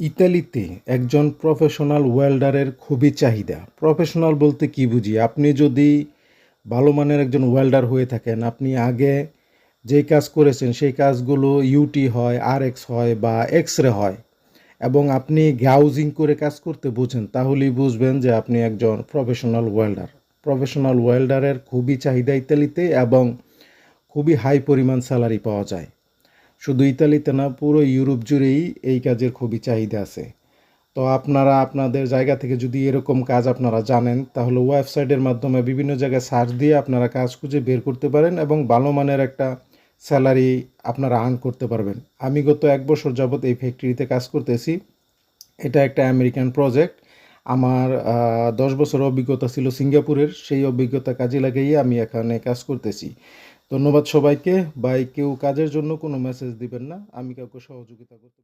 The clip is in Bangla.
ইতালিতে একজন প্রফেশনাল ওয়েল্ডারের খুবই চাহিদা। প্রফেশনাল বলতে কি বুঝি? আপনি যদি ভালো মানের একজন ওয়েল্ডার হয়ে থাকেন, আপনি আগে যেই কাজ করেছেন, সেই কাজগুলো ইউটি হয় আর এক্স হয় বা এক্স রে হয় এবং আপনি গাউজিং করে কাজ করতে বুঝেন, তাহলেই বুঝবেন যে আপনি একজন প্রফেশনাল ওয়েল্ডার প্রফেশনাল ওয়েল্ডারের খুবই চাহিদা ইতালিতে এবং খুবই হাই পরিমাণ স্যালারি পাওয়া যায়। শুধু ইতালিতে না, পুরো ইউরোপ জুড়েই এই কাজের খুবই চাহিদা আছে। তো আপনারা আপনাদের জায়গা থেকে যদি এরকম কাজ আপনারা জানেন, তাহলে ওয়েবসাইটের মাধ্যমে বিভিন্ন জায়গায় সার্চ দিয়ে আপনারা কাজ খুঁজে বের করতে পারেন এবং ভালো মানের একটা স্যালারি আপনারা আর্ন করতে পারবেন। আমি গত এক বছর যাবত এই ফ্যাক্টরিতে কাজ করতেছি। এটা একটা আমেরিকান প্রজেক্ট। আমার দশ বছর অভিজ্ঞতা ছিল সিঙ্গাপুরের, সেই অভিজ্ঞতা কাজে লাগিয়ে আমি এখানে কাজ করতেছি। ধন্যবাদ সবাইকে। বা কেউ কাজের জন্য কোনো মেসেজ দিবেন না। আমি কাউকে সহযোগিতা করতে